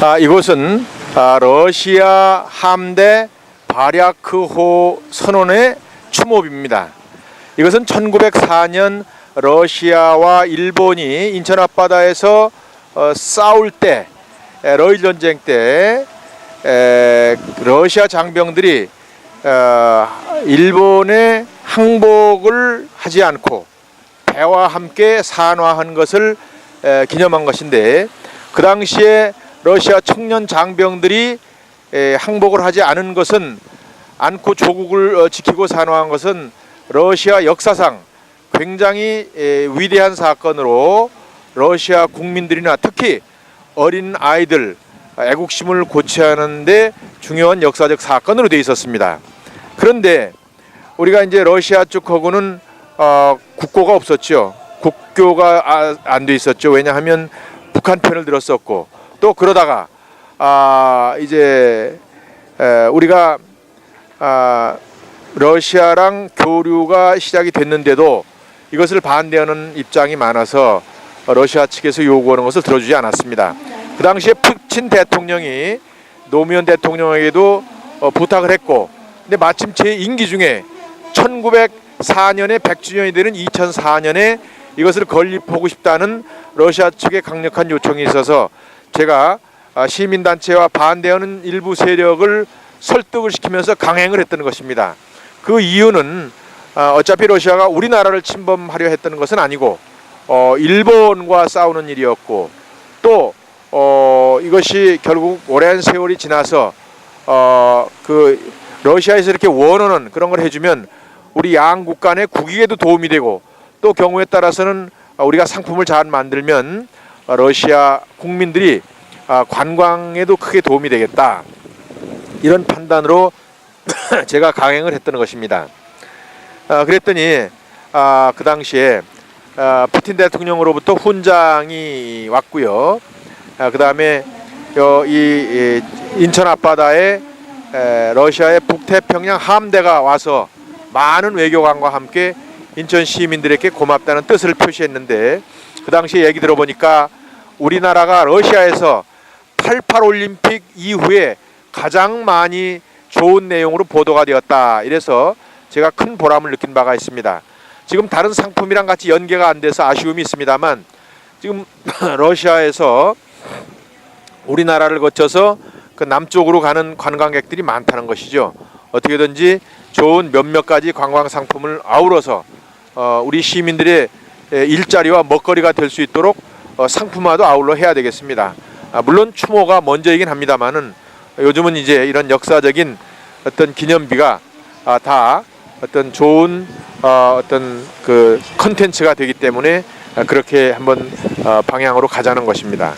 아, 이곳은 아, 러시아 함대 바랴크호 선언의 추모비입니다. 이것은 1904년 러시아와 일본이 인천 앞바다에서 어, 싸울 때 에, 러일 전쟁 때 에, 러시아 장병들이 어, 일본의 항복을 하지 않고 배와 함께 산화한 것을 에, 기념한 것인데 그 당시에 러시아 청년 장병들이 에, 항복을 하지 않은 것은 않고 조국을 어, 지키고 산화한 것은 러시아 역사상 굉장히 에, 위대한 사건으로 러시아 국민들이나 특히 어린 아이들 애국심을 고취하는데 중요한 역사적 사건으로 돼 있었습니다. 그런데 우리가 이제 러시아 쪽하고는 어, 국고가 없었죠. 국교가 아, 안돼 있었죠. 왜냐하면 북한 편을 들었었고 또 그러다가 아 이제 에, 우리가 아 러시아랑 교류가 시작이 됐는데도 이것을 반대하는 입장이 많아서 러시아 측에서 요구하는 것을 들어주지 않았습니다. 그 당시에 푸친 대통령이 노무현 대통령에게도 어, 부탁을 했고, 근데 마침 제 임기 중에 1904년에 100주년이 되는 2004년에 이것을 건립하고 싶다는 러시아 측의 강력한 요청이 있어서 제가 아, 시민단체와 반대하는 일부 세력을 설득을 시키면서 강행을 했던 것입니다. 그 이유는 아, 어차피 러시아가 우리나라를 침범하려 했던 것은 아니고 어, 일본과 싸우는 일이었고 또 어, 이것이 결국 오랜 세월이 지나서 어, 그 러시아에서 이렇게 원하는 그런 걸 해주면 우리 양국 간의 국익에도 도움이 되고 또 경우에 따라서는 우리가 상품을 잘 만들면 러시아 국민들이 아, 관광에도 크게 도움이 되겠다 이런 판단으로 제가 강행을 했던 것입니다. 아, 그랬더니 아, 그 당시에 아, 푸틴 대통령으로부터 훈장이 왔고요. 아, 그 다음에 이, 이 인천 앞바다에 에, 러시아의 북태평양 함대가 와서 많은 외교관과 함께 인천 시민들에게 고맙다는 뜻을 표시했는데 그 당시 얘기 들어보니까 우리나라가 러시아에서 88 올림픽 이후에 가장 많이 좋은 내용으로 보도가 되었다. 이래서 제가 큰 보람을 느낀 바가 있습니다. 지금 다른 상품이랑 같이 연계가 안 돼서 아쉬움이 있습니다만 지금 러시아에서 우리나라를 거쳐서 그 남쪽으로 가는 관광객들이 많다는 것이죠. 어떻게든지 좋은 몇몇 가지 관광 상품을 아우러서 어, 우리 시민들의 에, 일자리와 먹거리가 될 수 있도록 어, 상품화도 아울러 해야 되겠습니다. 아, 물론 추모가 먼저이긴 합니다만은 요즘은 이제 이런 역사적인 어떤 기념비가 아, 다 어떤 좋은 어, 어떤 그 컨텐츠가 되기 때문에 아, 그렇게 한번 어, 방향으로 가자는 것입니다.